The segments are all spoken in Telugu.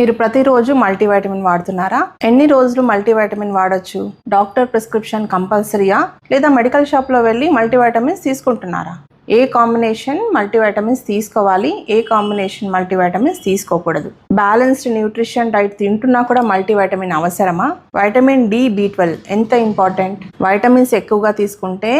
మీరు ప్రతిరోజు మల్టీవైటమిన్ వాడుతున్నారా? ఎన్ని రోజులు మల్టీవైటమిన్ వాడొచ్చు? డాక్టర్ ప్రిస్క్రిప్షన్ కంపల్సరీయా? లేదా మెడికల్ షాప్లో వెళ్ళి మల్టీవైటమిన్స్ తీసుకుంటున్నారా? ఏ కాంబినేషన్ మల్టీవైటమిన్స్ తీసుకోవాలి? ఏ కాంబినేషన్ మల్టీవైటమిన్స్ తీసుకోకూడదు? బ్యాలెన్స్డ్ న్యూట్రిషన్ డైట్ తింటున్నా కూడా మల్టీవైటమిన్ అవసరమా? వైటమిన్ డి బి ట్వెల్వ్ ఎంత ఇంపార్టెంట్? వైటమిన్స్ ఎక్కువగా తీసుకుంటే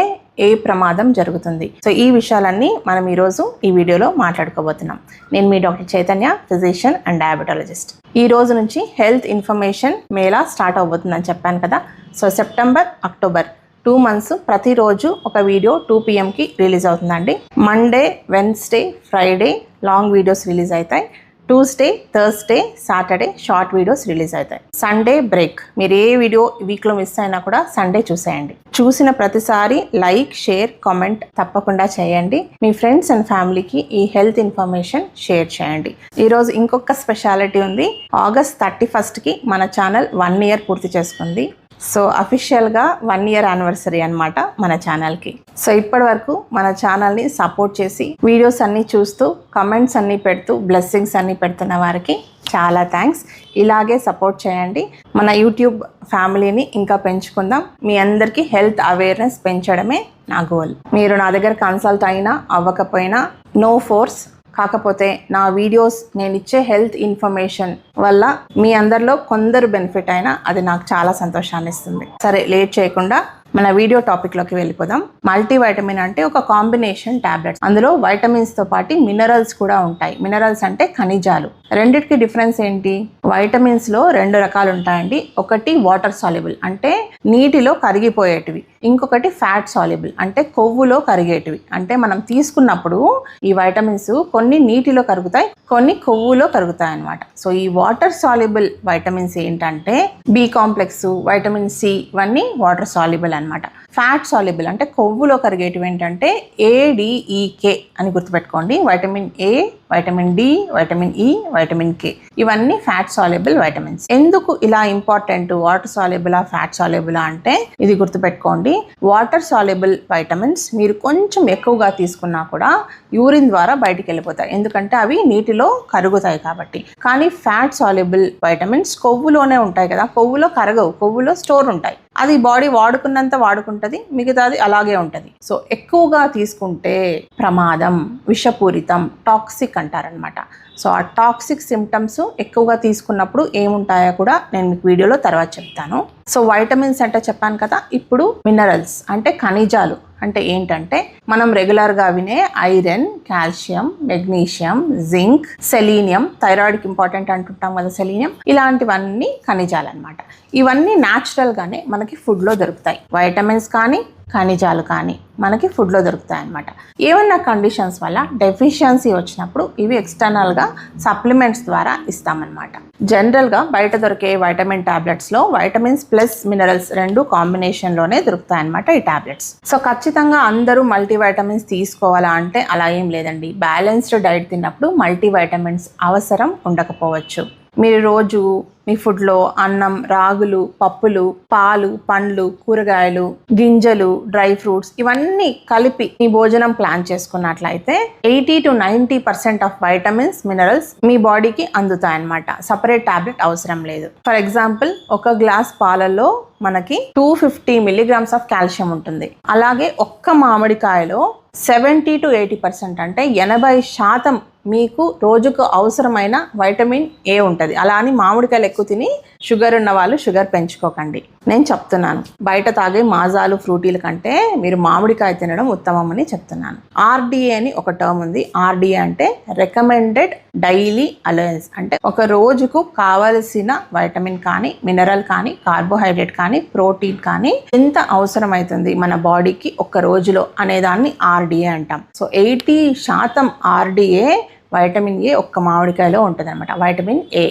ఏ ప్రమాదం జరుగుతుంది. సో ఈ విషయాలన్నీ మనం ఈరోజు ఈ వీడియోలో మాట్లాడుకోబోతున్నాం. నేను మీ doctor Chaitanya physician and diabetologist. ఈ రోజు నుంచి హెల్త్ ఇన్ఫర్మేషన్ మేళా స్టార్ట్ అవబోతుందని చెప్పాను కదా. So September October two months ప్రతిరోజు ఒక వీడియో టూ పిఎంకి రిలీజ్ అవుతుందండి. Monday Wednesday Friday long videos release అవుతాయి. Tuesday Thursday Saturday short videos release అవుతాయి. సండే బ్రేక్ మీరు ఏ వీడియో వీక్లో మిస్ అయినా కూడా సండే చూసేయండి. చూసిన ప్రతిసారి లైక్ షేర్ కామెంట్ తప్పకుండా చేయండి. మీ ఫ్రెండ్స్ అండ్ ఫ్యామిలీకి ఈ హెల్త్ ఇన్ఫర్మేషన్ షేర్ చేయండి. ఈరోజు ఇంకొక స్పెషాలిటీ ఉంది. ఆగస్ట్ థర్టీ ఫస్ట్కి మన ఛానల్ వన్ ఇయర్ పూర్తి చేసుకుంది. సో అఫీషియల్గా వన్ ఇయర్ యానివర్సరీ అనమాట మన ఛానల్కి సో ఇప్పటి వరకు మన ఛానల్ని సపోర్ట్ చేసి వీడియోస్ అన్నీ చూస్తూ కమెంట్స్ అన్నీ పెడుతూ బ్లెస్సింగ్స్ అన్నీ పెడుతున్న వారికి చాలా థ్యాంక్స్ ఇలాగే సపోర్ట్ చేయండి. మన యూట్యూబ్ ఫ్యామిలీని ఇంకా పెంచుకుందాం. మీ అందరికీ హెల్త్ అవేర్నెస్ పెంచడమే నా గోల్ మీరు నా దగ్గర కన్సల్ట్ అయినా అవ్వకపోయినా నో ఫోర్స్ కాకపోతే నా వీడియోస్ నేను ఇచ్చే హెల్త్ ఇన్ఫర్మేషన్ వల్ల మీ అందరిలో కొందరు బెనిఫిట్ అయినా అది నాకు చాలా సంతోషాన్ని ఇస్తుంది సరే లేట్ చేయకుండా మన వీడియో టాపిక్లోకి వెళ్ళిపోదాం. మల్టీవైటమిన్ అంటే ఒక కాంబినేషన్ టాబ్లెట్స్. అందులో వైటమిన్స్తో పాటు మినరల్స్ కూడా ఉంటాయి. మినరల్స్ అంటే ఖనిజాలు. రెండిటికి డిఫరెన్స్ ఏంటి? వైటమిన్స్లో రెండు రకాలు ఉంటాయండి. ఒకటి వాటర్ సాల్యుబుల్ అంటే నీటిలో కరిగిపోయేటివి. ఇంకొకటి ఫ్యాట్ సాల్యుబుల్ అంటే కొవ్వులో కరిగేటివి. అంటే మనం తీసుకున్నప్పుడు ఈ వైటమిన్స్ కొన్ని నీటిలో కరుగుతాయి కొన్ని కొవ్వులో కరుగుతాయి అన్నమాట. సో ఈ వాటర్ సాల్యుబుల్ వైటమిన్స్ ఏంటంటే బి కాంప్లెక్స్ వైటమిన్ సి ఇవన్నీ వాటర్ సాల్యుబుల్ అనమాట. ఫ్యాట్ సాల్యుబుల్ అంటే కొవ్వులో కరిగేటివి ఏంటంటే ఏడిఈకే అని గుర్తుపెట్టుకోండి. Vitamin A vitamin D vitamin E vitamin K ఇవన్నీ ఫ్యాట్ సాల్యుబుల్ వైటమిన్స్ ఎందుకు ఇలా ఇంపార్టెంట్ వాటర్ సాల్యుబులా ఫ్యాట్ సాల్యుబులా అంటే ఇది గుర్తుపెట్టుకోండి. వాటర్ సాల్యుబుల్ వైటమిన్స్ మీరు కొంచెం ఎక్కువగా తీసుకున్నా కూడా యూరిన్ ద్వారా బయటికి వెళ్ళిపోతాయి. ఎందుకంటే అవి నీటిలో కరుగుతాయి కాబట్టి. కానీ ఫ్యాట్ సాల్యుబుల్ వైటమిన్స్ కొవ్వులోనే ఉంటాయి కదా. కొవ్వులో కరగవు. కొవ్వులో స్టోర్ ఉంటాయి. అది బాడీ వాడుకున్నంత వాడుకుంటుంది మిగతాది అలాగే ఉంటుంది. సో ఎక్కువగా తీసుకుంటే ప్రమాదం విషపూరితం టాక్సిక్ అంటారనమాట. సో ఆ టాక్సిక్ సిమ్టమ్స్ ఎక్కువగా తీసుకున్నప్పుడు ఏముంటాయో కూడా నేను మీకు వీడియోలో తర్వాత చెప్తాను. సో వైటమిన్స్ అంటే చెప్పాను కదా ఇప్పుడు మినరల్స్ అంటే ఖనిజాలు. అంటే ఏంటంటే మనం రెగ్యులర్గా వినే iron calcium magnesium zinc selenium థైరాయిడ్కి important అంటుంటాం కదా సెలీనియం ఇలాంటివన్నీ ఖనిజాలన్నమాట. ఇవన్నీ న్యాచురల్గానే మనకి ఫుడ్లో దొరుకుతాయి. వైటమిన్స్ కానీ ఖనిజాలు కానీ మనకి ఫుడ్లో దొరుకుతాయి అన్నమాట ఏమన్నా కండిషన్స్ వల్ల డెఫిషియన్సీ వచ్చినప్పుడు ఇవి ఎక్స్టర్నల్గా సప్లిమెంట్స్ ద్వారా ఇస్తామన్నమాట. జనరల్గా బయట దొరికే వైటమిన్ టాబ్లెట్స్లో వైటమిన్స్ ప్లస్ మినరల్స్ రెండు కాంబినేషన్లోనే దొరుకుతాయి అన్నమాట ఈ టాబ్లెట్స్ సో ఖచ్చితంగా ఖచ్చితంగా అందరూ మల్టీవైటమిన్స్ తీసుకోవాలా అంటే అలా ఏం లేదండి. బ్యాలెన్స్డ్ డైట్ తిన్నప్పుడు మల్టీవైటమిన్స్ అవసరం ఉండకపోవచ్చు. మీరు రోజు మీ ఫుడ్లో అన్నం రాగులు పప్పులు పాలు పండ్లు కూరగాయలు గింజలు డ్రై ఫ్రూట్స్ ఇవన్నీ కలిపి మీ భోజనం ప్లాన్ చేసుకున్నట్లయితే eighty to ninety percent of vitamins minerals మీ బాడీకి అందుతాయన్నమాట. సపరేట్ టాబ్లెట్ అవసరం లేదు. ఫర్ ఎగ్జాంపుల్ ఒక గ్లాస్ పాలలో మనకి two fifty milligrams of calcium ఉంటుంది. అలాగే ఒక్క మామిడికాయలో సెవెంటీ టు ఎయిటీ పర్సెంట్ అంటే ఎనభై శాతం మీకు రోజుకు అవసరమైన వైటమిన్ ఏ ఉంటుంది. అలా అని మామిడికాయలు ఎక్కువ తిని షుగర్ ఉన్న వాళ్ళు షుగర్ పెంచుకోకండి. నేను చెప్తున్నాను. బయట తాగే మాజాలు ఫ్రూటీల కంటే మీరు మామిడికాయ తినడం ఉత్తమం అని చెప్తున్నాను. ఆర్డిఏ అని ఒక టర్మ్ ఉంది. ఆర్డిఏ అంటే రికమెండెడ్ డైలీ అలయన్స్ అంటే ఒక రోజుకు కావలసిన వైటమిన్ కానీ మినరల్ కానీ కార్బోహైడ్రేట్ కానీ ప్రోటీన్ కానీ ఎంత అవసరమవుతుంది మన బాడీకి ఒక రోజులో అనేదాన్ని ఆర్డిఏ అంటాం. సో ఎయిటీ శాతం ఆర్డిఏ వైటమిన్ ఏ ఒక్క మామిడికాయలో ఉంటుంది అనమాట వైటమిన్ ఏ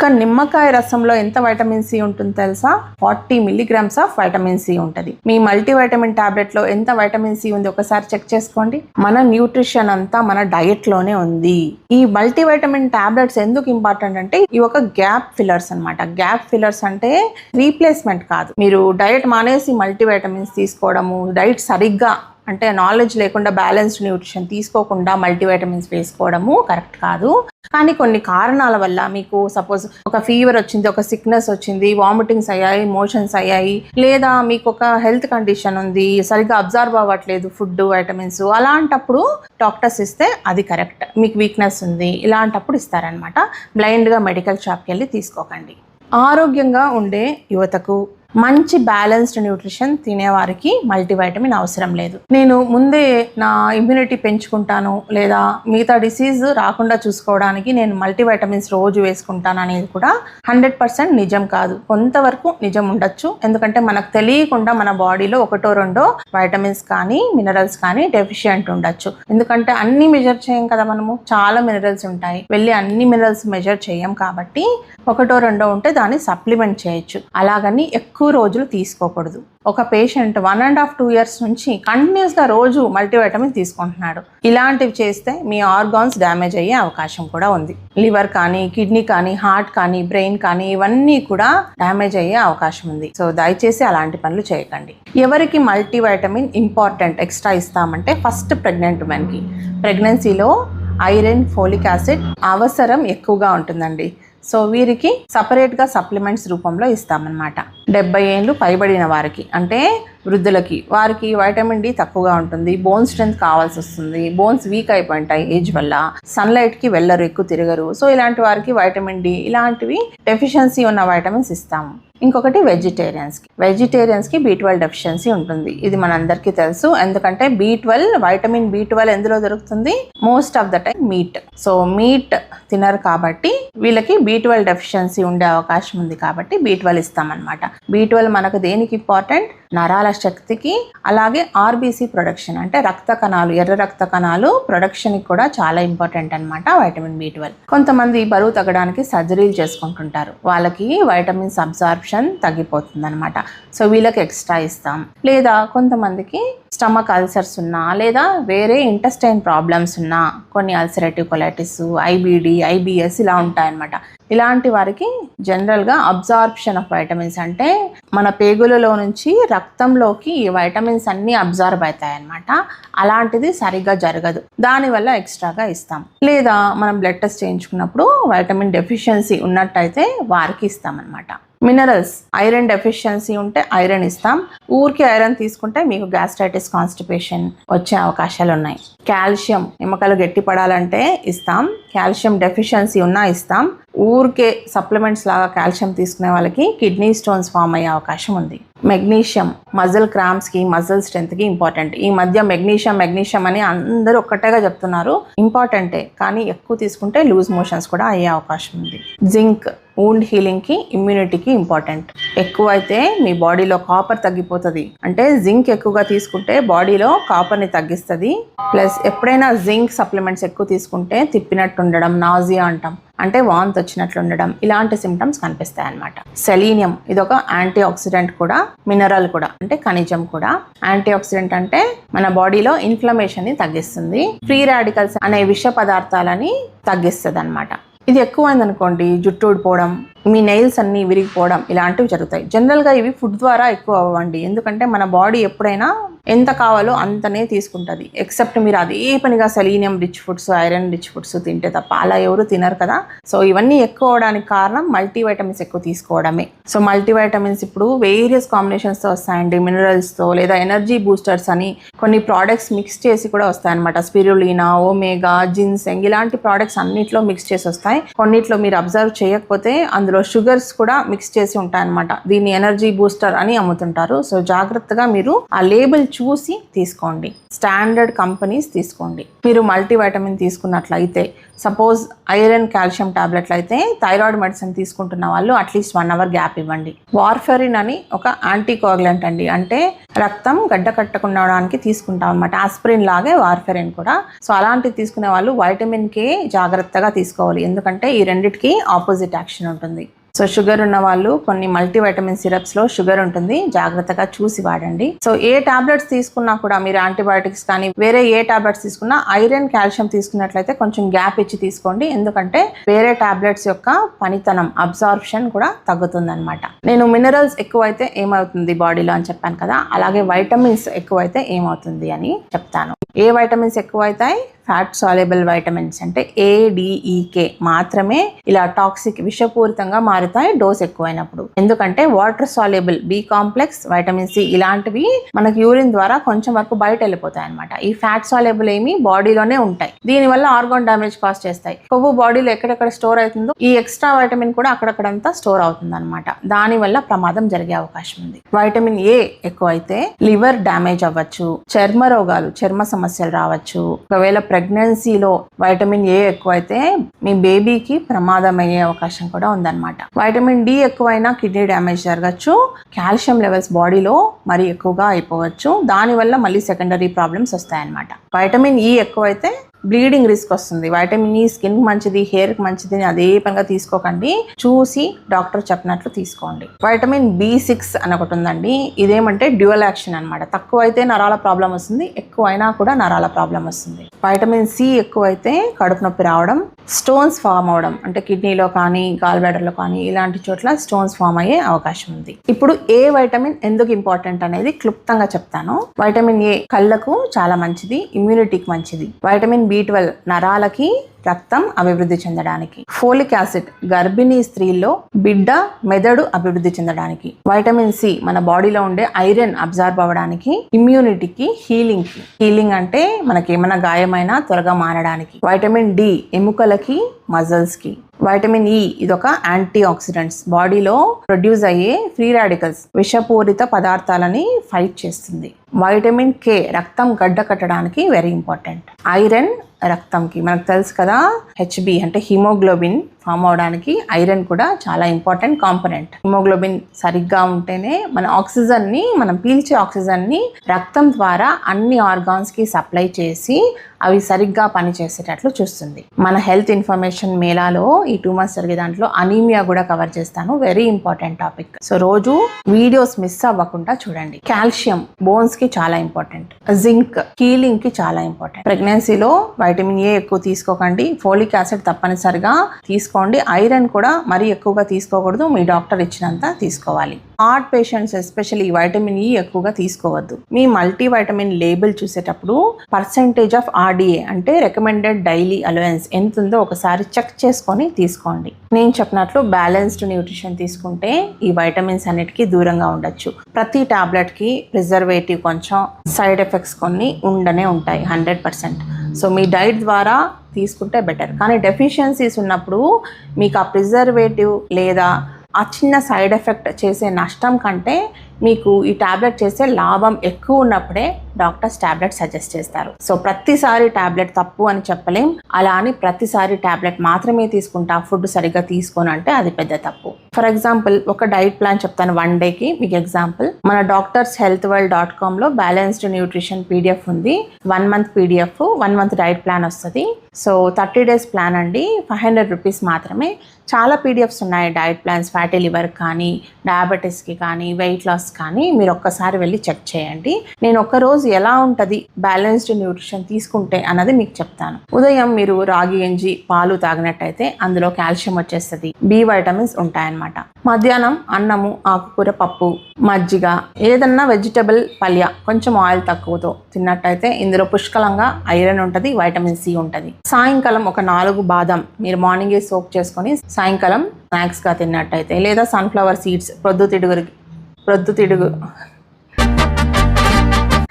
ఒక్క నిమ్మకాయ రసంలో ఎంత వైటమిన్ సి ఉంటుంది తెలుసా? Forty milligrams of vitamin C ఉంటుంది. మీ మల్టీ వైటమిన్ టాబ్లెట్లో ఎంత వైటమిన్ సి ఉంది ఒకసారి చెక్ చేసుకోండి. మన న్యూట్రిషన్ అంతా మన డయట్లోనే ఉంది. ఈ మల్టీ వైటమిన్ టాబ్లెట్స్ ఎందుకు ఇంపార్టెంట్ అంటే ఇవి ఒక గ్యాప్ ఫిల్లర్స్ అన్నమాట. గ్యాప్ ఫిల్లర్స్ అంటే రీప్లేస్మెంట్ కాదు. మీరు డయట్ మానేసి మల్టీ వైటమిన్స్ తీసుకోవడము డైట్ సరిగ్గా అంటే నాలెడ్జ్ లేకుండా బ్యాలెన్స్డ్ న్యూట్రిషన్ తీసుకోకుండా మల్టీవైటమిన్స్ వేసుకోవడము కరెక్ట్ కాదు. కానీ కొన్ని కారణాల వల్ల మీకు సపోజ్ ఒక ఫీవర్ వచ్చింది ఒక సిక్నెస్ వచ్చింది వామిటింగ్స్ అయ్యాయి మోషన్స్ అయ్యాయి లేదా మీకు ఒక హెల్త్ కండిషన్ ఉంది సరిగ్గా అబ్జర్వ్ అవ్వట్లేదు ఫుడ్ వైటమిన్స్ అలాంటప్పుడు డాక్టర్స్ ఇస్తే అది కరెక్ట్ మీకు వీక్నెస్ ఉంది ఇలాంటప్పుడు ఇస్తారనమాట బ్లైండ్గా మెడికల్ షాప్కి వెళ్ళి తీసుకోకండి. ఆరోగ్యంగా ఉండే యువతకు మంచి బ్యాలెన్స్డ్ న్యూట్రిషన్ తినేవారికి మల్టీవైటమిన్ అవసరం లేదు. నేను ముందే నా ఇమ్యూనిటీ పెంచుకుంటాను లేదా మిగతా డిసీజ్ రాకుండా చూసుకోవడానికి నేను మల్టీవైటమిన్స్ రోజు వేసుకుంటాను అనేది కూడా హండ్రెడ్ పర్సెంట్ నిజం కాదు. కొంతవరకు నిజం ఉండొచ్చు. ఎందుకంటే మనకు తెలియకుండా మన బాడీలో ఒకటో రెండో వైటమిన్స్ కానీ మినరల్స్ కానీ డెఫిషియంట్ ఉండొచ్చు. ఎందుకంటే అన్ని మెజర్ చేయం కదా మనము. చాలా మినరల్స్ ఉంటాయి. వెళ్ళి అన్ని మినరల్స్ మెజర్ చేయం కాబట్టి ఒకటో రెండో ఉంటే దాన్ని సప్లిమెంట్ చేయొచ్చు. అలాగని ఎక్కువ ఎక్కువ రోజులు తీసుకోకూడదు. ఒక patient one and half two years నుంచి కంటిన్యూస్గా రోజు మల్టీవైటమిన్ తీసుకుంటున్నాడు. ఇలాంటివి చేస్తే మీ ఆర్గాన్స్ డ్యామేజ్ అయ్యే అవకాశం కూడా ఉంది. లివర్ కానీ కిడ్నీ కానీ హార్ట్ కానీ బ్రెయిన్ కానీ ఇవన్నీ కూడా డ్యామేజ్ అయ్యే అవకాశం ఉంది. సో దయచేసి అలాంటి పనులు చేయకండి. ఎవరికి మల్టీవైటమిన్ ఇంపార్టెంట్ ఎక్స్ట్రా ఇస్తామంటే ఫస్ట్ ప్రెగ్నెంట్ ఉమెన్కి ప్రెగ్నెన్సీలో ఐరన్ ఫోలిక్ యాసిడ్ అవసరం ఎక్కువగా ఉంటుందండి. సో వీరికి సపరేట్గా సప్లిమెంట్స్ రూపంలో ఇస్తామన్నమాట. డెబ్బై ఏళ్ళు పైబడిన వారికి అంటే వృద్ధులకి. వారికి వైటమిన్ డి తక్కువగా ఉంటుంది బోన్ స్ట్రెంత్ కావాల్సి వస్తుంది బోన్స్ వీక్ అయిపోయింటాయి ఏజ్ వల్ల. సన్లైట్కి వెళ్ళరు ఎక్కువ తిరగరు. సో ఇలాంటి వారికి వైటమిన్ డి ఇలాంటివి డెఫిషియన్సీ ఉన్న వైటమిన్స్ ఇస్తాము. ఇంకొకటి వెజిటేరియన్స్కి వెజిటేరియన్స్కి బీ ట్వెల్వ్ డెఫిషియన్సీ ఉంటుంది. ఇది మనందరికీ తెలుసు. ఎందుకంటే B twelve vitamin B twelve ఎందులో దొరుకుతుంది? Most of the time meat so meat తినరు కాబట్టి వీళ్ళకి బీ ట్వెల్వ్ డెఫిషియన్సీ ఉండే అవకాశం ఉంది కాబట్టి బీ ట్వెల్వ్ ఇస్తామన్నమాట. బీ ట్వెల్వ్ మనకు దేనికి ఇంపార్టెంట్ నరాల శక్తికి. అలాగే ఆర్బీసీ ప్రొడక్షన్ అంటే రక్త కణాలు ఎర్ర రక్త కణాలు ప్రొడక్షన్కి కూడా చాలా ఇంపార్టెంట్ అనమాట వైటమిన్ బి ట్వెల్వ్ కొంతమంది బరువు తగ్గడానికి సర్జరీలు చేసుకుంటుంటారు. వాళ్ళకి వైటమిన్స్ అబ్జార్ప్షన్ తగ్గిపోతుంది అనమాట సో వీళ్ళకి ఎక్స్ట్రా ఇస్తాం. లేదా కొంతమందికి స్టమక్ అల్సర్స్ ఉన్నా లేదా వేరే ఇంటెస్టైన్ ప్రాబ్లమ్స్ ఉన్నా కొన్ని అల్సరేటివ్ కొలైటిస్ ఐబిడి ఐబిఎస్ ఇలా ఉంటాయన్నమాట. ఇలాంటి వారికి జనరల్గా అబ్జార్ప్షన్ ఆఫ్ వైటమిన్స్ అంటే మన పేగులలో నుంచి రక్తంలోకి ఈ వైటమిన్స్ అన్నీ అబ్జార్బ్ అవుతాయి అన్నమాట అలాంటిది సరిగ్గా జరగదు. దానివల్ల ఎక్స్ట్రాగా ఇస్తాం. లేదా మనం బ్లడ్ టెస్ట్ చేయించుకున్నప్పుడు వైటమిన్ డెఫిషియన్సీ ఉన్నట్టయితే వారికి ఇస్తామన్నమాట. మినరల్స్ ఐరన్ డెఫిషియన్సీ ఉంటే ఐరన్ ఇస్తాం. ఊరికి ఐరన్ తీసుకుంటే మీకు గ్యాస్ట్రైటిస్ కాన్స్టిపేషన్ వచ్చే అవకాశాలు ఉన్నాయి. కాల్షియం ఎముకలు గట్టిపడాలంటే ఇస్తాం. కాల్షియం డెఫిషియన్సీ ఉన్నా ఇస్తాం. ఊరికే సప్లిమెంట్స్ లాగా కాల్షియం తీసుకునే వాళ్ళకి కిడ్నీ స్టోన్స్ ఫామ్ అయ్యే అవకాశం ఉంది. మెగ్నీషియం మజిల్ క్రామ్స్కి మజిల్ స్ట్రెంత్కి ఇంపార్టెంట్. ఈ మధ్య మెగ్నీషియం మెగ్నీషియం అని అందరూ ఒక్కటేగా చెప్తున్నారు. ఇంపార్టెంటే కానీ ఎక్కువ తీసుకుంటే లూజ్ మోషన్స్ కూడా అయ్యే అవకాశం ఉంది. జింక్ వూండ్ హీలింగ్కి ఇమ్యూనిటీకి ఇంపార్టెంట్. ఎక్కువ అయితే మీ బాడీలో కాపర్ తగ్గిపోతుంది. అంటే జింక్ ఎక్కువగా తీసుకుంటే బాడీలో కాపర్ని తగ్గిస్తుంది. ప్లస్ ఎప్పుడైనా జింక్ సప్లిమెంట్స్ ఎక్కువ తీసుకుంటే తిప్పినట్టు ఉండడం నాజియా అంటాం. అంటే వాంత్ వచ్చినట్లు ఉండడం ఇలాంటి సిమ్టమ్స్ కనిపిస్తాయి అనమాట సెలీనియం ఇది ఒక యాంటీ ఆక్సిడెంట్ కూడా మినరల్ కూడా అంటే ఖనిజం కూడా. యాంటీ ఆక్సిడెంట్ అంటే మన బాడీలో ఇన్ఫ్లమేషన్ని తగ్గిస్తుంది. ఫ్రీ రాడికల్స్ అనే విష పదార్థాలని తగ్గిస్తుంది అనమాట ఇది ఎక్కువైంది అనుకోండి జుట్టు ఊడిపోవడం మీ నెయిల్స్ అన్నీ విరిగిపోవడం ఇలాంటివి జరుగుతాయి. జనరల్గా ఇవి ఫుడ్ ద్వారా ఎక్కువ అవ్వండి. ఎందుకంటే మన బాడీ ఎప్పుడైనా ఎంత కావాలో అంతనే తీసుకుంటుంది. ఎక్సెప్ట్ మీరు అదే పనిగా selenium rich foods iron rich foods తింటే తప్ప అలా ఎవరు తినరు కదా. సో ఇవన్నీ ఎక్కువ అవడానికి కారణం మల్టీ వైటమిన్స్ ఎక్కువ తీసుకోవడమే. సో మల్టీ వైటమిన్స్ ఇప్పుడు వేరియస్ కాంబినేషన్స్తో వస్తాయండి. మినరల్స్తో లేదా ఎనర్జీ బూస్టర్స్ అని కొన్ని ప్రోడక్ట్స్ మిక్స్ చేసి కూడా వస్తాయన్నమాట. స్పిరులీనా ఓమేగా జిన్సెంగ్ ఇలాంటి ప్రోడక్ట్స్ అన్నిట్లో మిక్స్ చేసి వస్తాయి. కొన్నిట్లో మీరు అబ్జర్వ్ చేయకపోతే అందులో షుగర్స్ కూడా మిక్స్ చేసి ఉంటాయన్నమాట. దీన్ని ఎనర్జీ బూస్టర్ అని అమ్ముతుంటారు. సో జాగ్రత్తగా మీరు ఆ లేబుల్ చూసి తీసుకోండి. స్టాండర్డ్ కంపెనీస్ తీసుకోండి. మీరు మల్టీవైటమిన్ తీసుకున్నట్లయితే సపోజ్ ఐరన్ కాల్షియం టాబ్లెట్లు అయితే థైరాయిడ్ మెడిసిన్ తీసుకుంటున్న వాళ్ళు at least one hour gap ఇవ్వండి. వార్ఫెరిన్ అని ఒక యాంటీకోగ్లెంట్ అండి. అంటే రక్తం గడ్డ కట్టకుండడానికి తీసుకుంటాం అనమాట ఆస్పిరిన్ లాగే వార్ఫెరిన్ కూడా. సో అలాంటివి తీసుకునే వాళ్ళు వైటమిన్ కే జాగ్రత్తగా తీసుకోవాలి. ఎందుకంటే ఈ రెండిటికి ఆపోజిట్ యాక్షన్ ఉంటుంది. సో షుగర్ ఉన్న వాళ్ళు కొన్ని మల్టీవైటమిన్ సిరప్స్లో షుగర్ ఉంటుంది. జాగ్రత్తగా చూసి వాడండి. సో ఏ టాబ్లెట్స్ తీసుకున్నా కూడా మీరు యాంటీబయాటిక్స్ కానీ వేరే ఏ టాబ్లెట్స్ తీసుకున్నా ఐరన్ కాల్షియం తీసుకున్నట్లయితే కొంచెం గ్యాప్ ఇచ్చి తీసుకోండి. ఎందుకంటే వేరే టాబ్లెట్స్ యొక్క పనితనం అబ్జార్ప్షన్ కూడా తగ్గుతుంది నేను మినరల్స్ ఎక్కువైతే ఏమవుతుంది బాడీలో అని చెప్పాను కదా. అలాగే వైటమిన్స్ ఎక్కువైతే ఏమవుతుంది అని చెప్తాను. ఏ వైటమిన్స్ ఎక్కువైతాయి? ఫ్యాట్ సాల్యుబుల్ వైటమిన్స్ అంటే A D E K e, మాత్రమే ఇలా టాక్సిక్ విషపూరితంగా మారుతాయి డోస్ ఎక్కువైనప్పుడు. ఎందుకంటే water soluble B complex vitamin C ఇలాంటివి మనకి యూరిన్ ద్వారా కొంచెం వరకు బయట వెళ్ళిపోతాయి అనమాట ఈ ఫ్యాట్ సాల్యుబుల్ ఏమి బాడీలోనే ఉంటాయి. దీనివల్ల ఆర్గాన్ డ్యామేజ్ కాస్ చేస్తాయి. కొవ్వు బాడీలో ఎక్కడెక్కడ స్టోర్ అవుతుందో ఈ ఎక్స్ట్రా వైటమిన్ కూడా అక్కడక్కడంతా స్టోర్ అవుతుంది అనమాట దానివల్ల ప్రమాదం జరిగే అవకాశం ఉంది. వైటమిన్ ఏ ఎక్కువైతే లివర్ డ్యామేజ్ అవ్వచ్చు చర్మ రోగాలు చర్మ సమస్యలు రావచ్చు. ఒకవేళ ప్రెగ్నెన్సీలో వైటమిన్ ఏ ఎక్కువైతే మీ బేబీకి ప్రమాదం అయ్యే అవకాశం కూడా ఉందన్నమాట. వైటమిన్ డి ఎక్కువైనా కిడ్నీ డ్యామేజ్ జరగచ్చు కాల్షియం లెవెల్స్ బాడీలో మరి ఎక్కువగా అయిపోవచ్చు. దానివల్ల మళ్ళీ సెకండరీ ప్రాబ్లమ్స్ వస్తాయన్నమాట. వైటమిన్ ఈ e ఎక్కువైతే బ్లీడింగ్ రిస్క్ వస్తుంది. వైటమిన్ ఈ స్కిన్ మంచిది హెయిర్ మంచిది అని అదే పనిగా తీసుకోకండి. చూసి డాక్టర్ చెప్పినట్లు తీసుకోండి. వైటమిన్ బి సిక్స్ అని ఒకటి ఉందండి. ఇదేమంటే డ్యూయల్ యాక్షన్ అనమాట తక్కువ అయితే నరాల ప్రాబ్లం వస్తుంది ఎక్కువ అయినా కూడా నరాల ప్రాబ్లం వస్తుంది. వైటమిన్ సి ఎక్కువైతే కడుపు నొప్పి రావడం స్టోన్స్ ఫామ్ అవడం అంటే కిడ్నీలో కానీ గాల్ కానీ ఇలాంటి చోట్ల స్టోన్స్ ఫామ్ అయ్యే అవకాశం ఉంది. ఇప్పుడు ఏ వైటమిన్ ఎందుకు ఇంపార్టెంట్ అనేది క్లుప్తంగా చెప్తాను. వైటమిన్ ఏ కళ్ళకు చాలా మంచిది ఇమ్యూనిటీకి మంచిది. వైటమిన్ బి ట్వెల్వ్ నరాలకి రక్తం అభివృద్ధి చెందడానికి. ఫోలిక్ యాసిడ్ గర్భిణీ స్త్రీల్లో బిడ్డ మెదడు అభివృద్ధి చెందడానికి. వైటమిన్ సి మన బాడీలో ఉండే ఐరన్ అబ్జార్బ్ అవ్వడానికి. ఇమ్యూనిటీకి హీలింగ్కి. హీలింగ్ అంటే మనకి ఏమైనా గాయమైనా త్వరగా మారడానికి. వైటమిన్ డి ఎముకలకి మజల్స్కి. వైటమిన్ ఈ e ఇదొక యాంటీ ఆక్సిడెంట్స్ బాడీలో ప్రొడ్యూస్ అయ్యే ఫ్రీ రాడికల్స్ విషపూరిత పదార్థాలని ఫైట్ చేస్తుంది. వైటమిన్ కే రక్తం గడ్డ కట్టడానికి వెరీ ఇంపార్టెంట్ ఐరన్ రక్తంకి మనకు తెలుసు కదా హెచ్బి అంటే హిమోగ్లోబిన్ ఫామ్ అవడానికి ఐరన్ కూడా చాలా ఇంపార్టెంట్ కాంపనెంట్. హిమోగ్లోబిన్ సరిగ్గా ఉంటేనే మన ఆక్సిజన్ని మనం పీల్చే ఆక్సిజన్ని రక్తం ద్వారా అన్ని ఆర్గాన్స్కి సప్లై చేసి అవి సరిగ్గా పనిచేసేటట్లు చూస్తుంది. మన హెల్త్ ఇన్ఫర్మేషన్ మేళాలో ఈ టూ మంత్స్ జరిగే దాంట్లో అనీమియా కూడా కవర్ చేస్తాను. Very important topic. సో రోజు వీడియోస్ మిస్ అవ్వకుండా చూడండి. కాల్షియం బోన్స్కి చాలా ఇంపార్టెంట్. జింక్ హీలింగ్కి చాలా ఇంపార్టెంట్. ప్రెగ్నెన్సీలో వైటమిన్ ఏ ఎక్కువ తీసుకోకండి. ఫోలిక్ యాసిడ్ తప్పనిసరిగా తీసుకో తీసుకోండి. ఐరన్ కూడా మరీ ఎక్కువగా తీసుకోకూడదు. మీ డాక్టర్ ఇచ్చినంత తీసుకోవాలి. Heart patients especially vitamin E ఎక్కువగా తీసుకోవద్దు. మీ మల్టీ వైటమిన్ లేబుల్ చూసేటప్పుడు పర్సెంటేజ్ ఆఫ్ ఆర్డిఏ అంటే రికమెండెడ్ డైలీ అలవెన్స్ ఎంత ఉందో ఒకసారి చెక్ చేసుకొని తీసుకోండి. నేను చెప్పినట్లు బ్యాలెన్స్డ్ న్యూట్రిషన్ తీసుకుంటే ఈ వైటమిన్స్ అన్నిటికీ దూరంగా ఉండొచ్చు. ప్రతి టాబ్లెట్కి ప్రిజర్వేటివ్ కొంచెం సైడ్ ఎఫెక్ట్స్ కొన్ని ఉండనే ఉంటాయి. Hundred percent. సో మీ డైట్ ద్వారా తీసుకుంటే బెటర్. కానీ డెఫిషియన్సీస్ ఉన్నప్పుడు మీకు ఆ ప్రిజర్వేటివ్ లేదా ఆ చిన్న సైడ్ ఎఫెక్ట్ చేసే నష్టం కంటే మీకు ఈ టాబ్లెట్ చేసే లాభం ఎక్కువ ఉన్నప్పుడే డాక్టర్స్ టాబ్లెట్ సజెస్ట్ చేస్తారు. సో ప్రతిసారి టాబ్లెట్ తప్పు అని చెప్పలేం. అలా అని ప్రతిసారి టాబ్లెట్ మాత్రమే తీసుకుంటా ఫుడ్ సరిగ్గా తీసుకోను అంటే అది పెద్ద తప్పు. ఫర్ ఎగ్జాంపుల్ ఒక డైట్ ప్లాన్ చెప్తాను వన్ డేకి మీకు ఎగ్జాంపుల్. మన డాక్టర్స్ హెల్త్ వరల్డ్ డాట్ కామ్లో బ్యాలెన్స్డ్ న్యూట్రిషన్ పీడిఎఫ్ ఉంది. One month PDF one month diet plan వస్తుంది. సో థర్టీ డేస్ ప్లాన్ అండి. ఫైవ్ హండ్రెడ్ రూపీస్ మాత్రమే. చాలా పీడిఎఫ్స్ ఉన్నాయి. డైట్ ప్లాన్స్ ఫ్యాటీ లివర్ కానీ డయాబెటీస్కి కానీ వెయిట్ లాస్ కానీ మీరు ఒక్కసారి వెళ్ళి చెక్ చేయండి. నేను ఒక్క రోజు ఎలా ఉంటుంది? బ్యాలెన్స్డ్ న్యూట్రిషన్ తీసుకుంటే అన్నది మీకు చెప్తాను. ఉదయం మీరు రాగి గంజి పాలు తాగినట్టయితే అందులో కాల్షియం వచ్చేస్తుంది. బి వైటమిన్స్ ఉంటాయన్నమాట. మధ్యాహ్నం అన్నము ఆకుకూర పప్పు మజ్జిగ ఏదన్నా వెజిటబుల్ పల్య కొంచెం ఆయిల్ తక్కువతో తిన్నట్టయితే ఇందులో పుష్కలంగా ఐరన్ ఉంటుంది వైటమిన్ సి ఉంటుంది. సాయంకాలం ఒక నాలుగు బాదం మీరు మార్నింగే సోక్ చేసుకొని సాయంకాలం స్నాక్స్గా తిన్నట్టయితే లేదా సన్ఫ్లవర్ సీడ్స్ ప్రొద్దుతిడుగురు ప్రొద్దుతిడుగు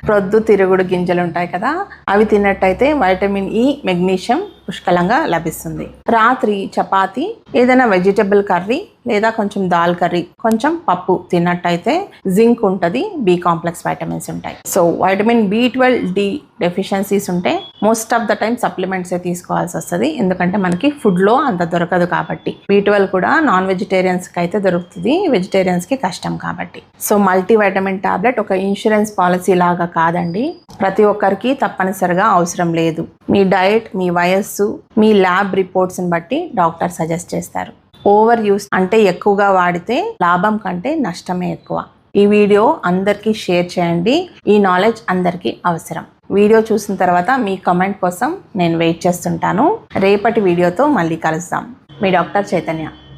ప్రొద్దు తిరుగుడు గింజలు ఉంటాయి కదా అవి తిన్నట్టయితే వైటమిన్ ఈ మెగ్నీషియం పుష్కలంగా లభిస్తుంది. రాత్రి చపాతి ఏదైనా వెజిటబుల్ కర్రీ లేదా కొంచెం దాల్ కర్రీ కొంచెం పప్పు తిన్నట్టయితే జింక్ ఉంటుంది బి కాంప్లెక్స్ వైటమిన్స్ ఉంటాయి. So vitamin B twelve D deficiencies ఉంటే మోస్ట్ ఆఫ్ ద టైం సప్లిమెంట్సే తీసుకోవాల్సి వస్తుంది. ఎందుకంటే మనకి ఫుడ్లో అంత దొరకదు కాబట్టి. బి ట్వెల్వ్ కూడా నాన్ వెజిటేరియన్స్కి అయితే దొరుకుతుంది వెజిటేరియన్స్కి కష్టం కాబట్టి. సో మల్టీ వైటమిన్ టాబ్లెట్ ఒక ఇన్సూరెన్స్ పాలసీ లాగా కాదండి. ప్రతి ఒక్కరికి తప్పనిసరిగా అవసరం లేదు. మీ డైట్ మీ వయస్సు మీ ల్యాబ్ రిపోర్ట్స్ని బట్టి డాక్టర్ సజెస్ట్ చేస్తారు. ఓవర్ యూస్ అంటే ఎక్కువగా వాడితే లాభం కంటే నష్టమే ఎక్కువ. ఈ వీడియో అందరికీ షేర్ చేయండి. ఈ నాలెడ్జ్ అందరికీ అవసరం. వీడియో చూసిన తర్వాత మీ కమెంట్ కోసం నేను వెయిట్ చేస్తుంటాను. రేపటి వీడియోతో మళ్ళీ కలుస్తాం మీ డాక్టర్ చైతన్య.